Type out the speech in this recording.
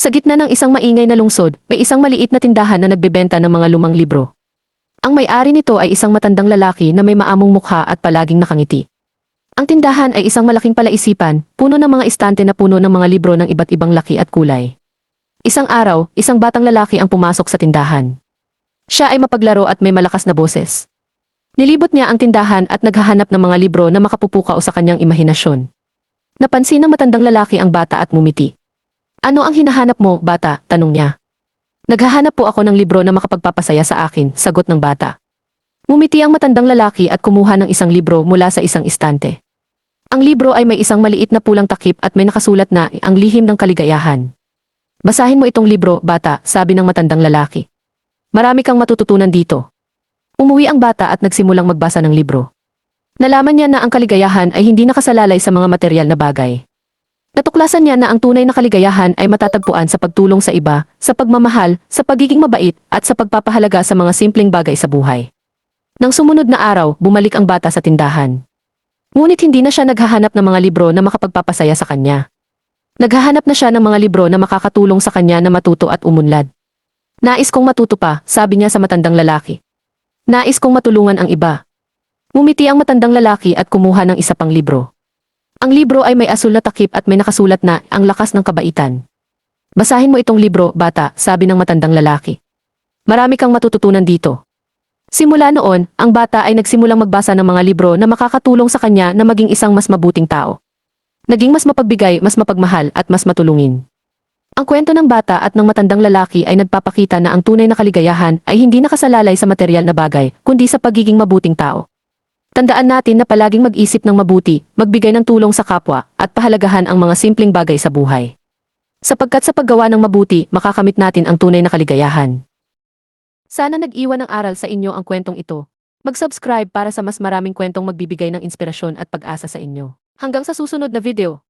Sa gitna ng isang maingay na lungsod, may isang maliit na tindahan na nagbebenta ng mga lumang libro. Ang may-ari nito ay isang matandang lalaki na may maamong mukha at palaging nakangiti. Ang tindahan ay isang malaking palaisipan, puno ng mga istante na puno ng mga libro ng iba't ibang laki at kulay. Isang araw, isang batang lalaki ang pumasok sa tindahan. Siya ay mapaglaro at may malakas na boses. Nilibot niya ang tindahan at naghahanap ng mga libro na makapupukaw sa kanyang imahinasyon. Napansin ng matandang lalaki ang bata at mumiti. Ano ang hinahanap mo, bata? Tanong niya. Naghahanap po ako ng libro na makapagpapasaya sa akin, sagot ng bata. Mumiti ang matandang lalaki at kumuha ng isang libro mula sa isang istante. Ang libro ay may isang maliit na pulang takip at may nakasulat na ang lihim ng kaligayahan. Basahin mo itong libro, bata, sabi ng matandang lalaki. Marami kang matututunan dito. Umuwi ang bata at nagsimulang magbasa ng libro. Nalaman niya na ang kaligayahan ay hindi nakasalalay sa mga material na bagay. Natuklasan niya na ang tunay na kaligayahan ay matatagpuan sa pagtulong sa iba, sa pagmamahal, sa pagiging mabait, at sa pagpapahalaga sa mga simpleng bagay sa buhay. Nang sumunod na araw, bumalik ang bata sa tindahan. Ngunit hindi na siya naghahanap ng mga libro na makapagpapasaya sa kanya. Naghahanap na siya ng mga libro na makakatulong sa kanya na matuto at umunlad. Nais kong matuto pa, sabi niya sa matandang lalaki. Nais kong matulungan ang iba. Mumiti ang matandang lalaki at kumuha ng isa pang libro. Ang libro ay may asul na takip at may nakasulat na ang lakas ng kabaitan. Basahin mo itong libro, bata, sabi ng matandang lalaki. Marami kang matututunan dito. Simula noon, ang bata ay nagsimulang magbasa ng mga libro na makakatulong sa kanya na maging isang mas mabuting tao. Naging mas mapagbigay, mas mapagmahal at mas matulungin. Ang kwento ng bata at ng matandang lalaki ay nagpapakita na ang tunay na kaligayahan ay hindi nakasalalay sa material na bagay, kundi sa pagiging mabuting tao. Tandaan natin na palaging mag-isip ng mabuti, magbigay ng tulong sa kapwa, at pahalagahan ang mga simpleng bagay sa buhay. Sapagkat sa paggawa ng mabuti, makakamit natin ang tunay na kaligayahan. Sana nag-iwan ng aral sa inyo ang kwentong ito. Mag-subscribe para sa mas maraming kwentong magbibigay ng inspirasyon at pag-asa sa inyo. Hanggang sa susunod na video.